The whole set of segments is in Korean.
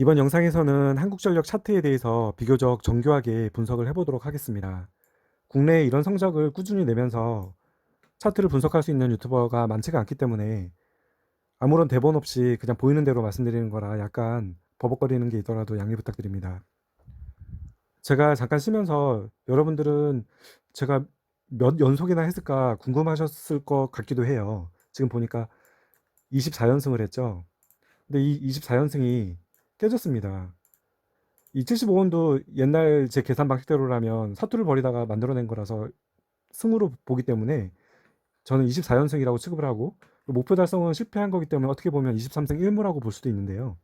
이번 영상에서는 한국전력 차트에 대해서 비교적 정교하게 분석을 해보도록 하겠습니다. 국내에 이런 성적을 꾸준히 내면서 차트를 분석할 수 있는 유튜버가 많지가 않기 때문에 아무런 대본 없이 그냥 보이는 대로 말씀드리는 거라 약간 버벅거리는 게 있더라도 양해 부탁드립니다. 제가 잠깐 쉬면서 여러분들은 제가 몇 연속이나 했을까 궁금하셨을 것 같기도 해요. 지금 보니까 24연승을 했죠. 근데 이 24연승이 깨졌습니다. 이 75원도 옛날 제 계산 방식대로라면 사투를 벌이다가 만들어낸 거라서 승으로 보기 때문에 저는 24연승이라고 취급을 하고 목표 달성은 실패한 거기 때문에 어떻게 보면 23승 1무라고 볼 수도 있는데요.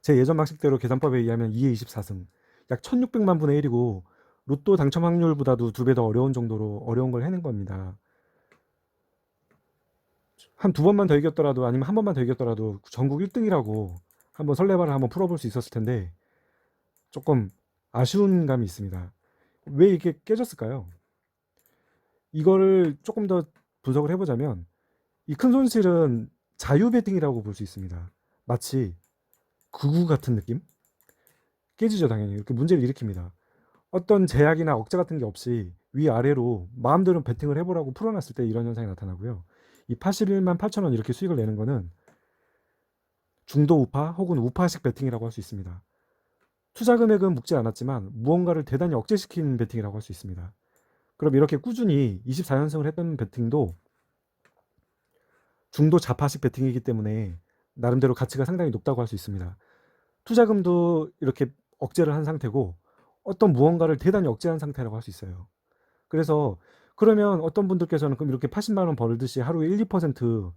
제 예전 방식대로 계산법에 의하면 2에 24승, 약 1600만 분의 1이고 로또 당첨 확률보다도 두 배 더 어려운 정도로 어려운 걸 해낸 겁니다. 한 두 번만 더 이겼더라도 아니면 한 번만 더 이겼더라도 전국 1등이라고 한번 설레발을 한번 풀어볼 수 있었을 텐데 조금 아쉬운 감이 있습니다. 왜 이게 깨졌을까요? 이거를 조금 더 분석을 해보자면 이 큰 손실은 자유 베팅이라고 볼 수 있습니다. 마치 구구 같은 느낌? 깨지죠 당연히 이렇게 문제를 일으킵니다. 어떤 제약이나 억제 같은 게 없이 위아래로 마음대로 베팅을 해보라고 풀어놨을 때 이런 현상이 나타나고요. 이 81만 8천 원 이렇게 수익을 내는 거는 중도 우파 혹은 우파식 베팅이라고 할 수 있습니다. 투자 금액은 묵지 않았지만 무언가를 대단히 억제시킨 베팅이라고 할 수 있습니다. 그럼 이렇게 꾸준히 24연승을 했던 베팅도 중도 좌파식 베팅이기 때문에 나름대로 가치가 상당히 높다고 할 수 있습니다. 투자금도 이렇게 억제를 한 상태고 어떤 무언가를 대단히 억제한 상태라고 할 수 있어요. 그래서 그러면 어떤 분들께서는 그럼 이렇게 80만 원 벌듯이 하루에 1, 2%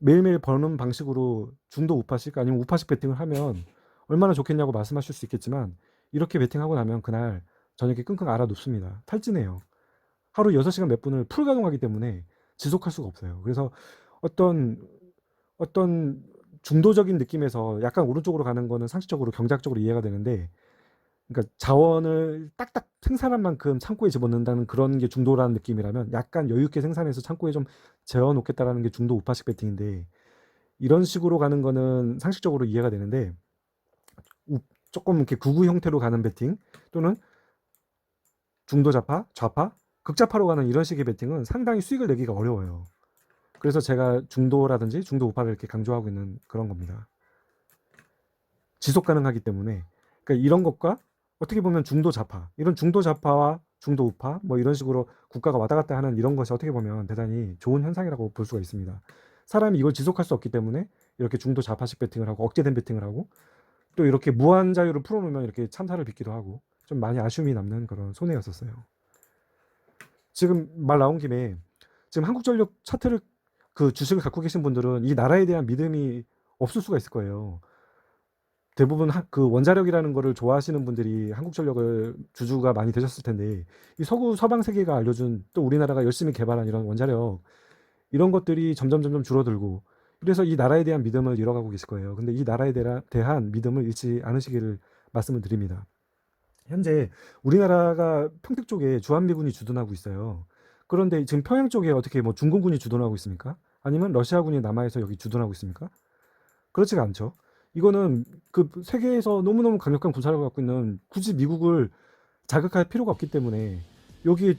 매일매일 버는 방식으로 중도 우파식 아니면 우파식 베팅을 하면 얼마나 좋겠냐고 말씀하실 수 있겠지만 이렇게 베팅하고 나면 그날 저녁에 끙끙 앓아 눕습니다. 탈진해요. 하루 6시간 몇 분을 풀 가동하기 때문에 지속할 수가 없어요. 그래서 어떤 어떤 중도적인 느낌에서 약간 오른쪽으로 가는 거는 상식적으로 경제학적으로 이해가 되는데 그러니까 자원을 딱딱 생산한 만큼 창고에 집어넣는다는 그런 게 중도라는 느낌이라면 약간 여유 있게 생산해서 창고에 좀 재워 놓겠다라는 게 중도 우파식 베팅인데 이런 식으로 가는 거는 상식적으로 이해가 되는데 우- 조금 이렇게 구구 형태로 가는 베팅 또는 중도 좌파, 좌파, 극좌파로 가는 이런 식의 베팅은 상당히 수익을 내기가 어려워요. 그래서 제가 중도라든지 중도 우파를 이렇게 강조하고 있는 그런 겁니다. 지속 가능하기 때문에 그러니까 이런 것과 어떻게 보면 중도 좌파 이런 중도 좌파와 중도 우파 뭐 이런 식으로 국가가 왔다 갔다 하는 이런 것이 어떻게 보면 대단히 좋은 현상이라고 볼 수가 있습니다. 사람이 이걸 지속할 수 없기 때문에 이렇게 중도 좌파식 베팅을 하고 억제된 베팅을 하고 또 이렇게 무한 자유를 풀어놓으면 이렇게 참사를 빚기도 하고 좀 많이 아쉬움이 남는 그런 손해였었어요. 지금 말 나온 김에 지금 한국전력 차트를 그 주식을 갖고 계신 분들은 이 나라에 대한 믿음이 없을 수가 있을 거예요. 대부분 하- 그 원자력이라는 거를 좋아하시는 분들이 한국전력을 주주가 많이 되셨을 텐데 이 서구 서방 세계가 알려준 또 우리나라가 열심히 개발한 이런 원자력 이런 것들이 점점 점점 줄어들고 그래서 이 나라에 대한 믿음을 잃어가고 계실 거예요. 근데 이 나라에 대한 믿음을 잃지 않으시기를 말씀을 드립니다. 현재 우리나라가 평택 쪽에 주한미군이 주둔하고 있어요. 그런데 지금 평양 쪽에 어떻게 뭐 중공군이 주둔하고 있습니까? 아니면 러시아군이 남아에서 여기 주둔하고 있습니까? 그렇지가 않죠. 이거는 그 세계에서 너무너무 강력한 군사력을 갖고 있는 굳이 미국을 자극할 필요가 없기 때문에 여기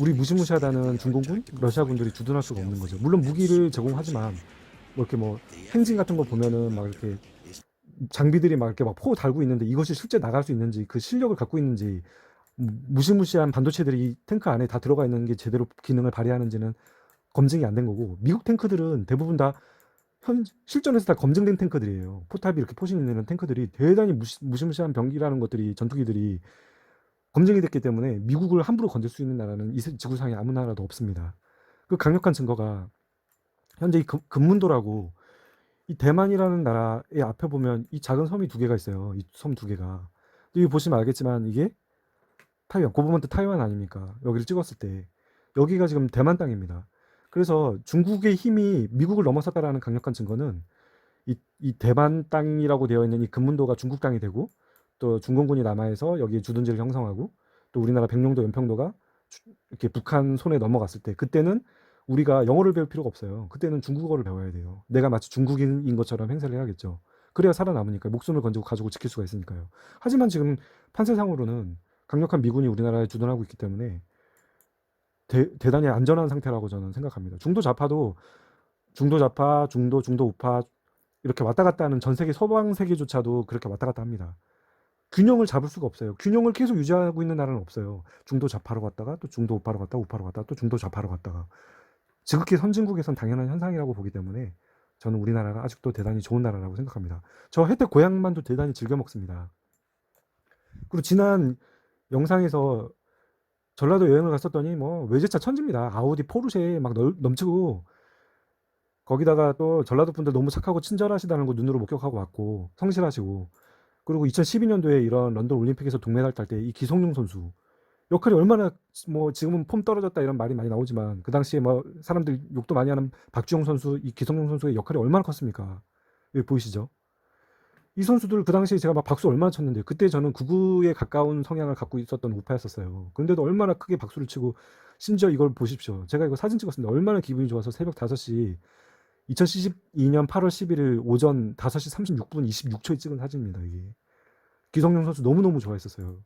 우리 무시무시하다는 중공군, 러시아군들이 주둔할 수가 없는 거죠. 물론 무기를 제공하지만 뭐 이렇게 뭐 행진 같은 거 보면은 막 이렇게 장비들이 막 이렇게 막 포 달고 있는데 이것이 실제 나갈 수 있는지 그 실력을 갖고 있는지 무- 무시무시한 반도체들이 이 탱크 안에 다 들어가 있는 게 제대로 기능을 발휘하는지는 검증이 안 된 거고 미국 탱크들은 대부분 다 현 실전에서 다 검증된 탱크들이에요. 포탑이 이렇게 포진이 되는 탱크들이 대단히 무시, 무시무시한 병기라는 것들이 전투기들이 검증이 됐기 때문에 미국을 함부로 건들 수 있는 나라는 이 세- 지구상에 아무 나라도 없습니다. 그 강력한 증거가 현재 이 금- 금문도라고 이 대만이라는 나라의 앞에 보면 이 작은 섬이 두 개가 있어요. 이 섬 두 개가. 여기 보시면 알겠지만 이게 타이완, 고버먼트 타이완 아닙니까? 여기를 찍었을 때 여기가 지금 대만 땅입니다. 그래서 중국의 힘이 미국을 넘어섰다라는 강력한 증거는 이, 이 대만 땅이라고 되어 있는 이 금문도가 중국 땅이 되고 또 중공군이 남아에서 여기에 주둔지를 형성하고 또 우리나라 백령도 연평도가 주- 이렇게 북한 손에 넘어갔을 때 그때는 우리가 영어를 배울 필요가 없어요. 그때는 중국어를 배워야 돼요. 내가 마치 중국인인 것처럼 행세를 해야겠죠. 그래야 살아남으니까 목숨을 건지고 가지고 지킬 수가 있으니까요. 하지만 지금 판세상으로는 강력한 미군이 우리나라에 주둔하고 있기 때문에 대, 대단히 안전한 상태라고 저는 생각합니다. 중도 좌파도 중도 좌파, 중도 중도 우파 이렇게 왔다 갔다 하는 전 세계 서방 세계조차도 그렇게 왔다 갔다 합니다. 균형을 잡을 수가 없어요. 균형을 계속 유지하고 있는 나라는 없어요. 중도 좌파로 갔다가 또 중도 우파로 갔다가 우파로 갔다가 또 중도 좌파로 갔다가 지극히 선진국에선 당연한 현상이라고 보기 때문에 저는 우리나라가 아직도 대단히 좋은 나라라고 생각합니다. 저 혜택 고향만도 대단히 즐겨 먹습니다. 그리고 지난 영상에서 전라도 여행을 갔었더니 뭐 외제차 천지입니다. 아우디 포르쉐 막 넓, 넘치고 거기다가 또 전라도 분들 너무 착하고 친절하시다는 거 눈으로 목격하고 왔고 성실하시고 그리고 2012년도에 이런 런던 올림픽에서 동메달 딸 때 이 기성용 선수 역할이 얼마나 뭐 지금은 폼 떨어졌다 이런 말이 많이 나오지만 그 당시에 뭐 사람들 욕도 많이 하는 박주영 선수, 이 기성용 선수의 역할이 얼마나 컸습니까? 여기 보이시죠? 이 선수들 그 당시에 제가 막 박수 얼마나 쳤는데 그때 저는 구구에 가까운 성향을 갖고 있었던 우파였었어요. 그런데도 얼마나 크게 박수를 치고 심지어 이걸 보십시오. 제가 이거 사진 찍었습니다. 얼마나 기분이 좋아서 새벽 5시 2012년 8월 11일 오전 5시 36분 26초에 찍은 사진입니다. 이게 기성용 선수 너무너무 좋아했었어요.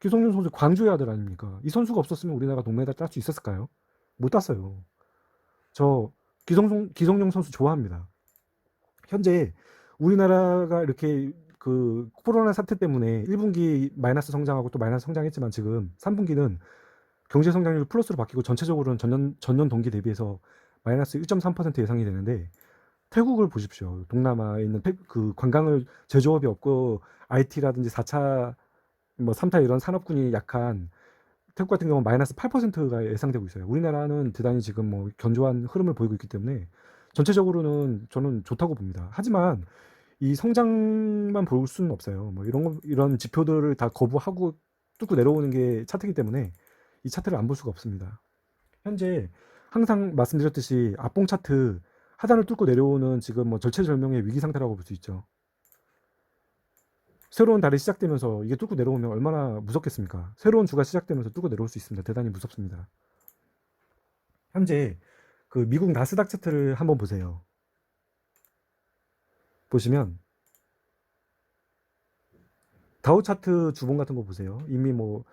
기성용 선수 광주의 아들 아닙니까? 이 선수가 없었으면 우리나라가 동메달 딸 수 있었을까요? 못 땄어요. 저 기성용, 기성용 선수 좋아합니다. 현재 우리나라가 이렇게 그 코로나 사태 때문에 1분기 마이너스 성장하고 또 마이너스 성장했지만 지금 3분기는 경제 성장률 플러스로 바뀌고 전체적으로는 전년 전년 동기 대비해서 마이너스 1.3% 예상이 되는데 태국을 보십시오. 동남아에 있는 태- 그 관광을 제조업이 없고 IT라든지 4차 뭐 3타 이런 산업군이 약한 태국 같은 경우는 마이너스 8%가 예상되고 있어요. 우리나라는 대단히 지금 뭐 견조한 흐름을 보이고 있기 때문에 전체적으로는 저는 좋다고 봅니다. 하지만 이 성장만 볼 수는 없어요. 뭐 이런 거, 이런 지표들을 다 거부하고 뚫고 내려오는 게 차트이기 때문에 이 차트를 안 볼 수가 없습니다. 현재 항상 말씀드렸듯이 앞봉 차트 하단을 뚫고 내려오는 지금 뭐 절체절명의 위기 상태라고 볼 수 있죠. 새로운 달이 시작되면서 이게 뚫고 내려오면 얼마나 무섭겠습니까? 새로운 주가 시작되면서 뚫고 내려올 수 있습니다. 대단히 무섭습니다. 현재 그 미국 나스닥 차트를 한번 보세요. 보시면 다우 차트 주봉 같은 거 보세요. 이미 뭐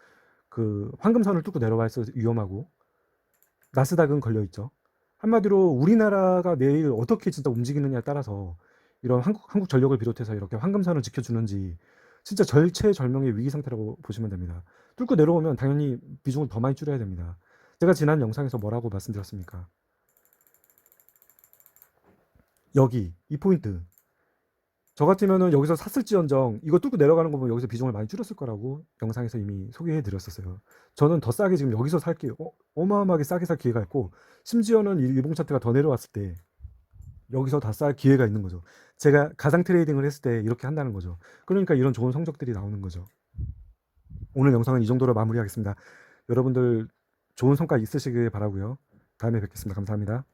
그 황금선을 뚫고 내려와 있어 위험하고 나스닥은 걸려 있죠. 한마디로 우리나라가 내일 어떻게 진짜 움직이느냐에 따라서 이런 한국, 한국 전력을 비롯해서 이렇게 황금선을 지켜주는지 진짜 절체절명의 위기 상태라고 보시면 됩니다. 뚫고 내려오면 당연히 비중을 더 많이 줄여야 됩니다. 제가 지난 영상에서 뭐라고 말씀드렸습니까? 여기 이 포인트 저 같으면은 여기서 샀을지언정 이거 뚫고 내려가는 거 보면 여기서 비중을 많이 줄였을 거라고 영상에서 이미 소개해 드렸었어요. 저는 더 싸게 지금 여기서 살게요. 어, 어마어마하게 싸게 살 기회가 있고 심지어는 이 일봉 차트가 더 내려왔을 때 여기서 다 쌀 기회가 있는 거죠. 제가 가상 트레이딩을 했을 때 이렇게 한다는 거죠. 그러니까 이런 좋은 성적들이 나오는 거죠. 오늘 영상은 이 정도로 마무리하겠습니다. 여러분들 좋은 성과 있으시길 바라고요. 다음에 뵙겠습니다. 감사합니다.